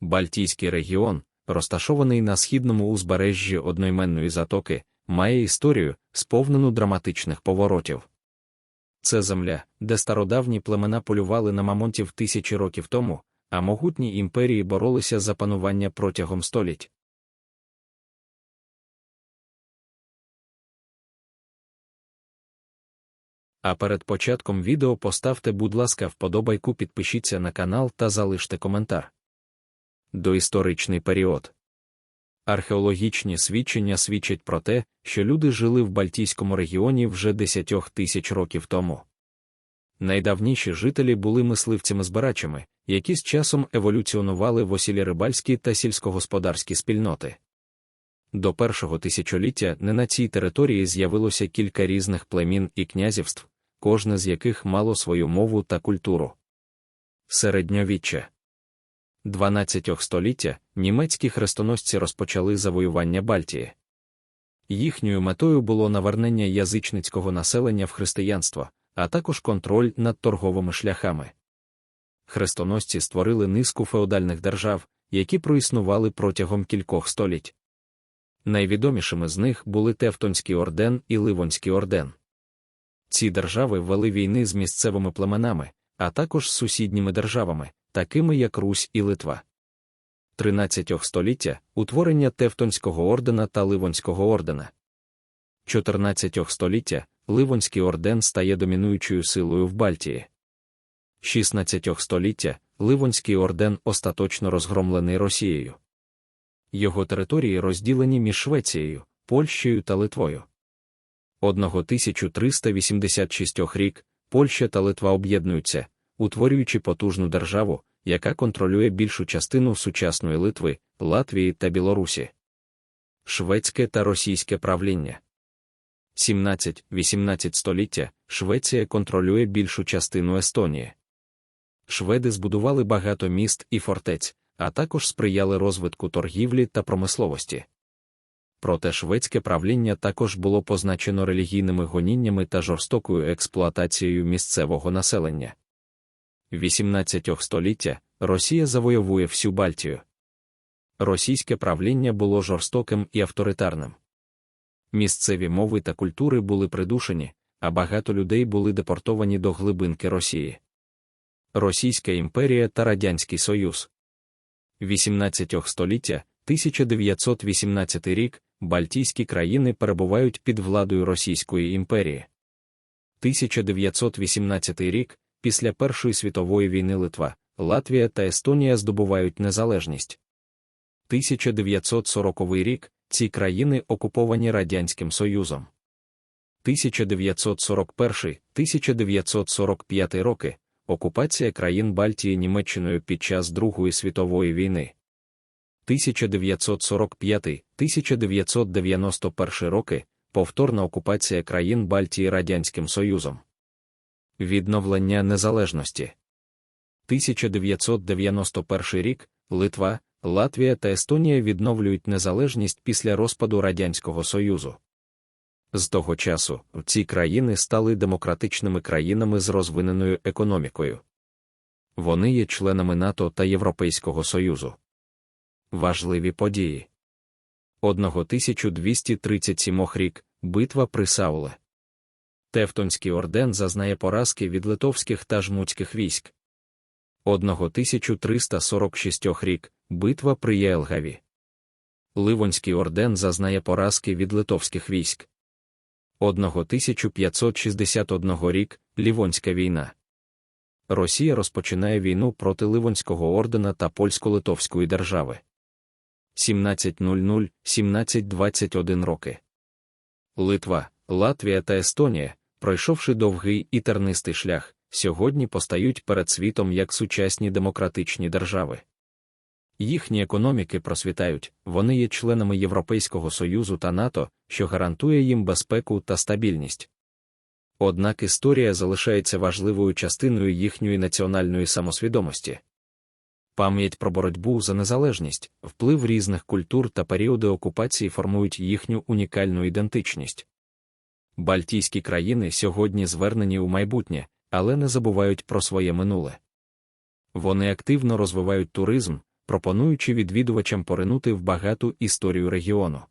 Бальтійський регіон, розташований на східному узбережжі одноіменної затоки, має історію, сповнену драматичних поворотів. Це земля, де стародавні племена полювали на мамонтів тисячі років тому, а могутні імперії боролися за панування протягом століть. А перед початком відео поставте, будь ласка, вподобайку, підпишіться на канал та залиште коментар. Доісторичний період. Археологічні свідчення свідчать про те, що люди жили в Бальтійському регіоні вже десятьох тисяч років тому. Найдавніші жителі були мисливцями-збирачами, які з часом еволюціонували в осілі рибальські та сільськогосподарські спільноти. До першого тисячоліття не на цій території з'явилося кілька різних племін і князівств, кожне з яких мало свою мову та культуру. Середньовіччя 12 століття німецькі хрестоносці розпочали завоювання Бальтії. Їхньою метою було навернення язичницького населення в християнство, а також контроль над торговими шляхами. Хрестоносці створили низку феодальних держав, які проіснували протягом кількох століть. Найвідомішими з них були Тевтонський орден і Ливонський орден. Ці держави вели війни з місцевими племенами, а також з сусідніми державами, такими як Русь і Литва. 13 століття утворення Тевтонського ордена та Ливонського ордена. 14 століття Ливонський орден стає домінуючою силою в Бальтії. 16 століття Ливонський орден остаточно розгромлений Росією. Його території розділені між Швецією, Польщею та Литвою. 1386 рік Польща та Литва об'єднуються, утворюючи потужну державу, яка контролює більшу частину сучасної Литви, Латвії та Білорусі. Шведське та російське правління 17-18 століття Швеція контролює більшу частину Естонії. Шведи збудували багато міст і фортець, а також сприяли розвитку торгівлі та промисловості. Проте шведське правління також було позначено релігійними гоніннями та жорстокою експлуатацією місцевого населення. 18 століття Росія завойовує всю Бальтію. Російське правління було жорстоким і авторитарним. Місцеві мови та культури були придушені, а багато людей були депортовані до глибинки Росії. Російська імперія та Радянський Союз 18 століття 1918 рік Бальтійські країни перебувають під владою Російської імперії. 1918 рік після Першої світової війни Литва, Латвія та Естонія здобувають незалежність. 1940 рік ці країни окуповані Радянським Союзом. 1941-1945 роки окупація країн Бальтії Німеччиною під час Другої світової війни. 1945-1991 роки повторна окупація країн Бальтії Радянським Союзом. Відновлення незалежності. 1991 рік Литва, Латвія та Естонія відновлюють незалежність після розпаду Радянського Союзу. З того часу ці країни стали демократичними країнами з розвиненою економікою. Вони є членами НАТО та Європейського Союзу. Важливі події 1237 рік битва при Сауле. Тевтонський орден зазнає поразки від литовських та жмутських військ. 1346 рік битва при Єлгаві. Ливонський орден зазнає поразки від литовських військ. 1561 рік Лівонська війна. Росія розпочинає війну проти Ливонського ордена та польсько-литовської держави. 1700-1721 роки. Литва, Латвія та Естонія, пройшовши довгий і тернистий шлях, сьогодні постають перед світом як сучасні демократичні держави. Їхні економіки просвітають, вони є членами Європейського Союзу та НАТО, що гарантує їм безпеку та стабільність. Однак історія залишається важливою частиною їхньої національної самосвідомості. Пам'ять про боротьбу за незалежність, вплив різних культур та періоди окупації формують їхню унікальну ідентичність. Бальтійські країни сьогодні звернені у майбутнє, але не забувають про своє минуле. Вони активно розвивають туризм, пропонуючи відвідувачам поринути в багату історію регіону.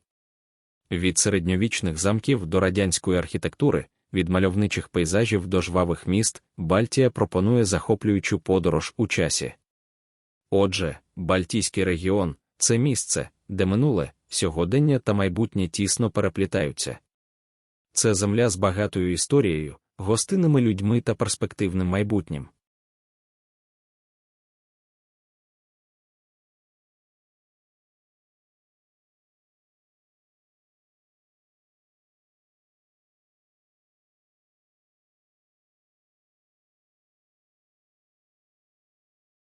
Від середньовічних замків до радянської архітектури, від мальовничих пейзажів до жвавих міст, Бальтія пропонує захоплюючу подорож у часі. Отже, Бальтійський регіон це місце, де минуле, сьогодення та майбутнє тісно переплітаються. Це земля з багатою історією, гостинними людьми та перспективним майбутнім.